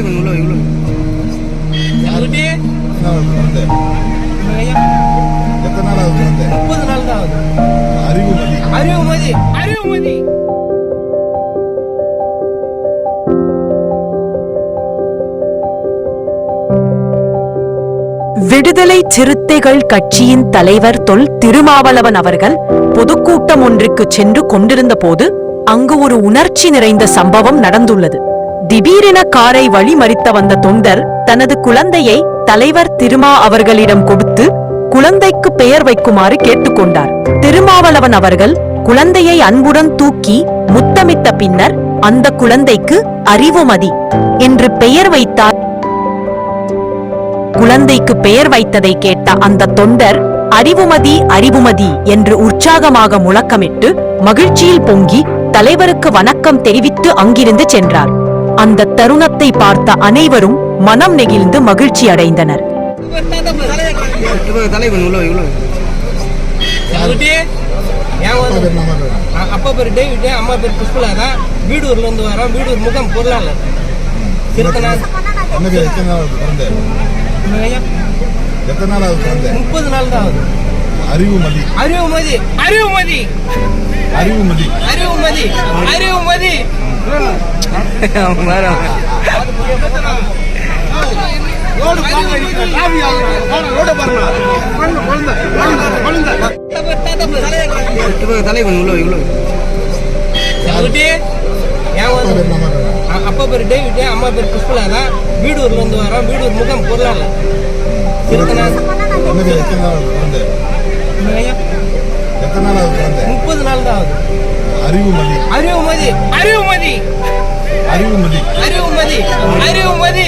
இவ்வளோ எத்தனை நாள் ஆகுது முப்பது நாள் தான் ஆகுது விடுதலை சிறுத்தைகள் கட்சியின் தலைவர் தொல் திருமாவளவன் அவர்கள் பொதுக்கூட்டம் ஒன்றுக்கு சென்று கொண்டிருந்த போது அங்கு ஒரு உணர்ச்சி நிறைந்த சம்பவம் நடந்துள்ளது. திடீரென காரை வழிமறித்த வந்த தொண்டர் தனது குழந்தையை தலைவர் திருமா அவர்களிடம் கொடுத்து குழந்தைக்கு பெயர் வைக்குமாறு கேட்டுக்கொண்டார். திருமாவளவன் அவர்கள் குழந்தையை அன்புடன் தூக்கி முத்தமிட்ட பின்னர் அந்த குழந்தைக்கு அறிவுமதி என்று பெயர் வைத்தார். குழந்தைக்கு பெயர் வைத்ததை கேட்ட அந்த தொண்டர் அறிவுமதி அறிவுமதி என்று உற்சாகமாக முழக்கமிட்டு மகிழ்ச்சியில் பொங்கி தலைவருக்கு வணக்கம் தெரிவித்து அங்கிருந்து சென்றார். அந்த தருணத்தை பார்த்த அனைவரும் மனம் நெகிழ்ந்து மகிழ்ச்சி அடைந்தனர். அப்பா பேர்? டேவிட் அம்மா பேர் புஷ்பலா தான் வீடூர்ல இருந்து வரோம் வீடூர் முகம் குழந்தை முப்பது நாள் தான் ஆகுது. அறிவுமதி அறிவுமதி அறிவுமதி அறிவுமதி அறிவுமதி அறிவுமதி வேற இவ்வளோ இவ்வளோ அப்பா பேர் டேவிட் அம்மா பேர் புஷ்பலா தான் வீடூர்ல இருந்து வரோம் வீடூர் முகம் பொருளாளர். எத்தனை நாள் ஆகுது முப்பது நாள் தான் ஆகுது. அறிவுமதி அறிவுமதி அறிவுமதி அறிவுமதி அறிவுமதி அறிவுமதி